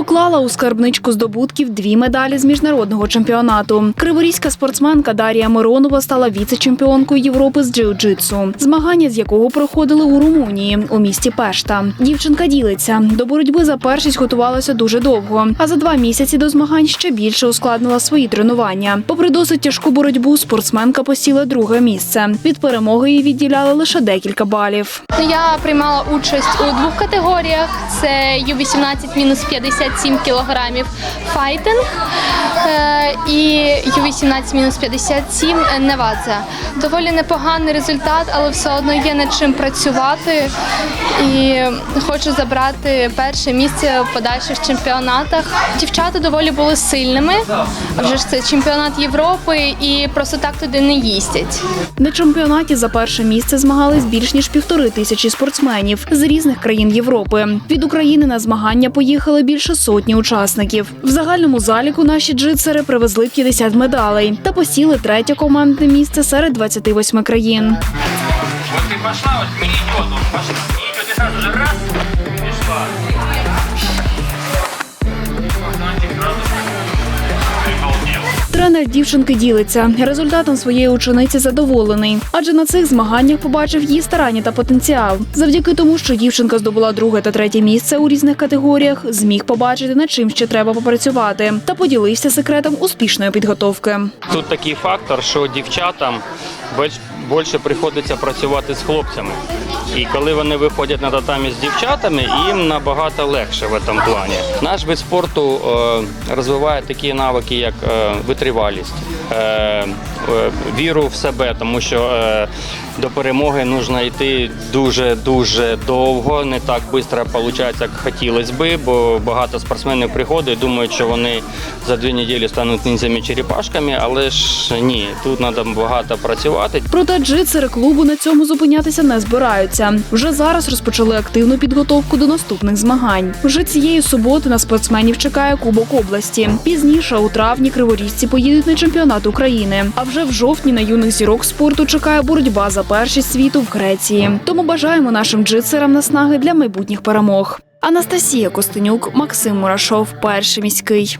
Поклала у скарбничку здобутків дві медалі з міжнародного чемпіонату. Криворізька спортсменка Дарія Миронова стала віце-чемпіонкою Європи з джиу-джитсу, змагання з якого проходили у Румунії у місті Пешта. Дівчинка ділиться до боротьби за першість готувалася дуже довго, а за два місяці до змагань ще більше ускладнила свої тренування. Попри досить тяжку боротьбу, спортсменка посіла друге місце. Від перемоги її відділяли лише декілька балів. Я приймала участь у двох категоріях: це Ю-18 мінус 57 кілограмів файтинг. Е, і Ю-18 мінус 57 невадзе. Доволі непоганий результат, але все одно є над чим працювати. І хочу забрати перше місце в подальших чемпіонатах. Дівчата доволі були сильними. Вже ж це чемпіонат Європи, і просто так туди не їздять. На чемпіонаті за перше місце змагались більш ніж півтори тисячі спортсменів з різних країн Європи. Від України на змагання поїхали більше сотні учасників. В загальному заліку наші джитсери привезли 50 медалей та посіли третє командне місце серед 28 країн. Вот ты пошла, вот мне идет, вот пошла, мне идет, и сразу раз, Тренер дівчинки ділиться. Результатом своєї учениці задоволений, адже на цих змаганнях побачив її старання та потенціал. Завдяки тому, що дівчинка здобула друге та третє місце у різних категоріях, зміг побачити, над чим ще треба попрацювати, та поділився секретом успішної підготовки. Тут такий фактор, що дівчатам більше приходиться працювати з хлопцями. І коли вони виходять на татамі з дівчатами, їм набагато легше в цьому плані. Наш вид спорту е, розвиває такі навики, як е, витривалість, е, віру в себе, тому що до перемоги потрібно йти дуже дуже довго, не так швидко виходить, як хотілося би, бо багато спортсменів приходять, думають, що вони за дві неділі стануть ніндзями черепашками, але ж ні, тут треба багато працювати. Проте джитсери клубу на цьому зупинятися не збираються. Вже зараз розпочали активну підготовку до наступних змагань. Вже цієї суботи на спортсменів чекає Кубок області. Пізніше у травні криворізці поїдуть на чемпіонат України. А вже в жовтні на юних зірок спорту чекає боротьба за першість світу в Греції. Тому бажаємо нашим джитсерам наснаги для майбутніх перемог. Анастасія Костенюк, Максим Мурашов, перший міський.